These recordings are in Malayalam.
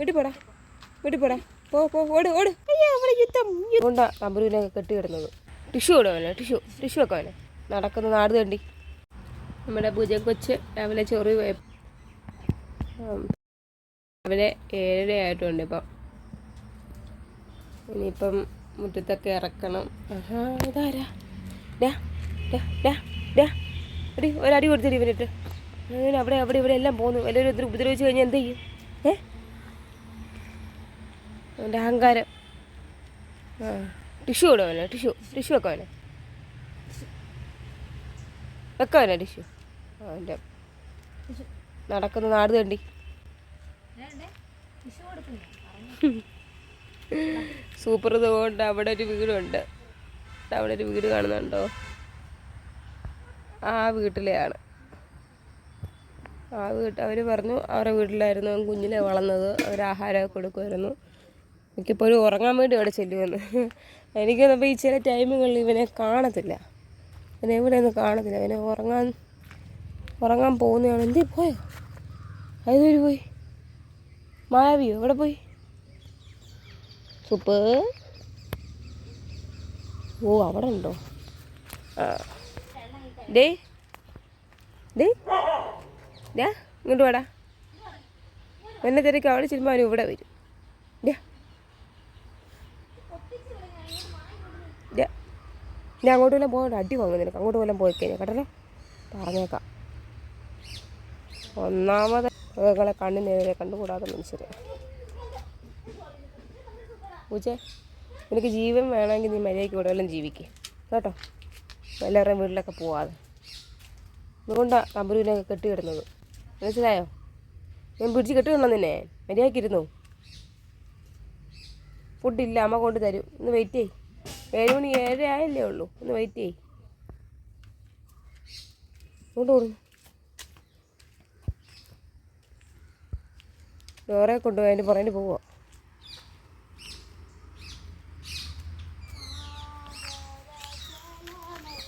വീട്ടിൽ പോടാ. വീട്ടിൽ പോടാ. പോ പോ ഓട് ഓട്. അയ്യോ അവളെ യുദ്ധം കൊണ്ടാ തമ്പുരുവിനൊക്കെ കെട്ടി കിടന്നത് ടിഷ്യൂ ഇടും അവനെ ടിഷ്യൂ ടിഷ്യൂ ഒക്കെ അവനെ. നടക്കുന്ന നാട് തണ്ടി നമ്മുടെ പൂജ കൊച്ച് രാവിലെ ചൊറി പോയ രാവിലെ ഏഴര ആയിട്ടുണ്ട് ഇപ്പം. ഇനിയിപ്പം മുറ്റത്തൊക്കെ ഇറക്കണം. ആഹാ ഇതാരാ? ഡാ ഡാ ഡാ ഡാ. അടി ഒരടി കൊടുത്തിട്ട് ഇവനിട്ട്. അങ്ങനെ അവിടെ അവിടെ ഇവിടെ എല്ലാം പോകുന്നു എല്ലാവരും ഉപദ്രവിച്ച് കഴിഞ്ഞാൽ എന്ത് ചെയ്യും? ഏ? അവന്റെ അഹങ്കാരം. ആ ടിഷ്യൂ ഇടും അവനെ ടിഷ്യൂ ടിഷ്യൂ വെക്കാം അവനെ. വെക്കാം അവനെ ടിഷ്യൂ. അവന്റെ നടക്കുന്ന നാട് തണ്ടി സൂപ്പർ ഇതുകൊണ്ട് അവിടെ ഒരു വീടുണ്ട്. അവിടെ ഒരു വീട് കാണുന്നുണ്ടോ? ആ വീട്ടിലെയാണ്. ആ വീട്ട് അവർ പറഞ്ഞു അവരുടെ വീട്ടിലായിരുന്നു കുഞ്ഞിലെ വളർന്നത്. അവർ ആഹാരമൊക്കെ കൊടുക്കുമായിരുന്നു. മിക്കപ്പോഴും ഉറങ്ങാൻ വേണ്ടി അവിടെ ചെല്ലുമെന്ന് എനിക്ക് വന്നപ്പോൾ ഈ ചില ടൈമുകളിൽ ഇവനെ കാണത്തില്ല. ഇവനെ എവിടെയൊന്നും കാണത്തില്ല. ഇവനെ ഉറങ്ങാൻ ഉറങ്ങാൻ പോകുന്നതാണ്. എന്തേ പോയോ? അതൊരു പോയി? മായാവിയോ? എവിടെ പോയി? സൂപ്പ്? ഓ അവിടെ ഉണ്ടോ? ഡേ ഡേ ഡാ ഇങ്ങോട്ട് വാടാ. എന്നെ തിരക്ക് അവിടെ ചെല്ലുമ്പോൾ അവൻ ഇവിടെ വരും. ഞാൻ അങ്ങോട്ട് വല്ലതും പോകണ്ട അടി വാങ്ങും നിനക്ക്. അങ്ങോട്ട് വല്ലതും പോയി കഴിഞ്ഞാൽ കേട്ടല്ലോ? പറഞ്ഞേക്കാം. ഒന്നാമത് മൃഗങ്ങളെ കണ്ണിനെതിരെ കണ്ടുകൂടാതെ മനുഷ്യർ പൂച്ചേ നിനക്ക് ജീവൻ വേണമെങ്കിൽ നീ മര്യാദയ്ക്ക് ഇവിടെ വല്ലതും ജീവിക്കുക കേട്ടോ? എല്ലാവരുടെയും വീട്ടിലൊക്കെ പോവാതെ. അതുകൊണ്ടാണ് തമ്പുരുവിനൊക്കെ കെട്ടിയിടുന്നത്. മനസ്സിലായോ? ഞാൻ പിടിച്ച് കെട്ടിയിടണം നിന്നെ. മര്യാദയ്ക്ക് ഇരുന്നു. ഫുഡില്ല അമ്മ കൊണ്ട് തരും. ഒന്ന് വെയിറ്റ് ചെയ് ഏഴ് മണി ഏഴര ആയല്ലേ ഉള്ളൂ. ഒന്ന് വെയിറ്റ് ചെയ് ഡോറെ കൊണ്ടുപോയി അതിന്റെ പുറകിന് പോവുക.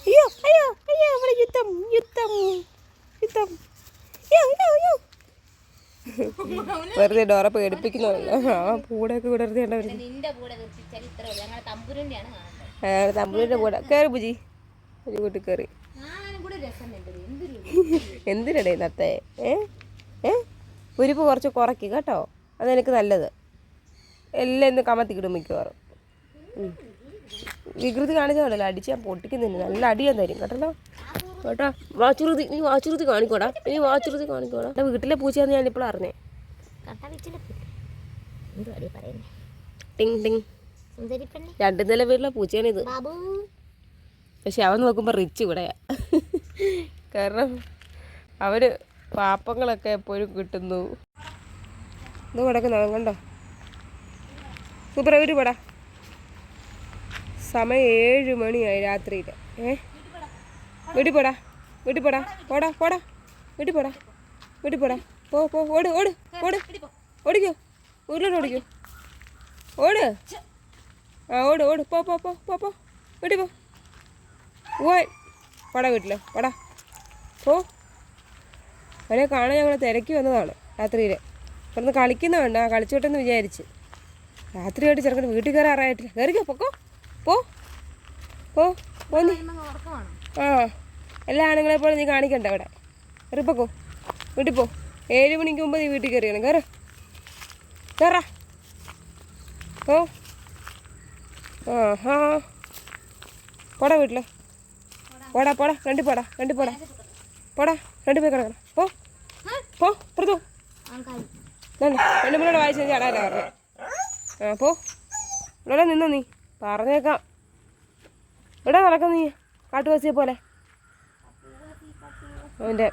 അയ്യോ അയ്യോ അയ്യോ ഇവിടെ യുദ്ധം യുദ്ധം യുദ്ധം അയ്യോ അയ്യോ അയ്യോ വെറുതെ ഡോറ പേടിപ്പിക്കുന്നതല്ലോ ആ പൂടൊക്കെ വിടർത്തി തമ്പിളിന്റെ കൂടെ കയറി പൂജി. ഒരു വീട്ടിൽ കയറി എന്തിനടേ ഇന്നത്തെ? ഏ? ഏ? ഉരിപ്പ് കുറച്ച് കുറയ്ക്ക് കേട്ടോ. അതെനിക്ക് നല്ലത്. എല്ലാം ഇന്ന് കമത്തിക്കിടും മിക്കവാറും. വികൃതി കാണിച്ചാണല്ലോ അടിച്ച് ഞാൻ പൊട്ടിക്കുന്നില്ല. നല്ല അടിയാൻ തരും. കേട്ടല്ലോ? കേട്ടോ. വാച്ചുറുതി നീ വാച്ചുറുതി കാണിക്കോടാ. നീ വാച്ചുറുതി കാണിക്കോടാ. എന്റെ വീട്ടിലെ പൂച്ചയാന്ന് ഞാനിപ്പോൾ അറിഞ്ഞേ. ടിങ് ടിങ്. രണ്ട് നില വീട്ടിലെ പൂച്ചയാണിത്. പക്ഷെ അവൻ നോക്കുമ്പോൾ റിച്ച് ഇവിടെയാ. കാരണം അവർ പാപ്പങ്ങളൊക്കെ എപ്പോഴും കിട്ടുന്നു. ഇത് കിടക്കുന്ന കണ്ടോ? സൂപ്പർ അവർ പടാ. സമയം ഏഴ് മണിയായി രാത്രിയിൽ ഏ? വീട്ടിൽ പോടാ വീട്ടിൽ പോടാ പോടാ. പോടാ വീട്ടിൽ പോടാ വീട്ടിൽ പോടാ പോ പോ ഓട് ഓട് ഓട്. ഓടിക്കോ. ഉരുളോട് ഓടിക്കോ. ഓട്. ആ ഓട് ഓട്. പോ പോ പോ പോ പോ. വീട്ടിൽ പോ പോവാൻ പടാ വീട്ടിൽ പടാ. പോ. അവനെ കാണാൻ ഞങ്ങൾ തിരക്കി വന്നതാണ് രാത്രിയിൽ ഇവിടുന്ന് കളിക്കുന്ന വേണ്ട ആ കളിച്ചോട്ടെന്ന് വിചാരിച്ച്. രാത്രിയായിട്ട് ചെറുക്കൻ വീട്ടിൽ കയറാറായിട്ടില്ല കയറിക്കോ പൊക്കോ. പോ. പോ. ആ. എല്ലാ ആണുങ്ങളെ പോലെ നീ കാണിക്കണ്ട അവിടെ. കയറിപ്പോക്കോ വീട്ടിൽ പോ. ഏഴ് മണിക്ക് മുമ്പ് നീ വീട്ടിൽ കയറിയാണ് കയറ കയറ ഓ. ആ പോടാ വീട്ടിൽ പോടാ പോടാ. രണ്ടി പോടാ രണ്ടി പോടാ. പോടാ രണ്ടി പോയി കിടക്കണം. പോ. പോ. രണ്ടു രണ്ട് മൂന്നോടെ വായിച്ചു ചാടാല്ല പറഞ്ഞു. ആ പോ. ഇവിടെ നിന്നോ നീ? പറഞ്ഞേക്കാം. ഇവിടെ നടക്കുന്നു നീ? കാട്ടുവാസിയെ പോലെ. അവന്റെ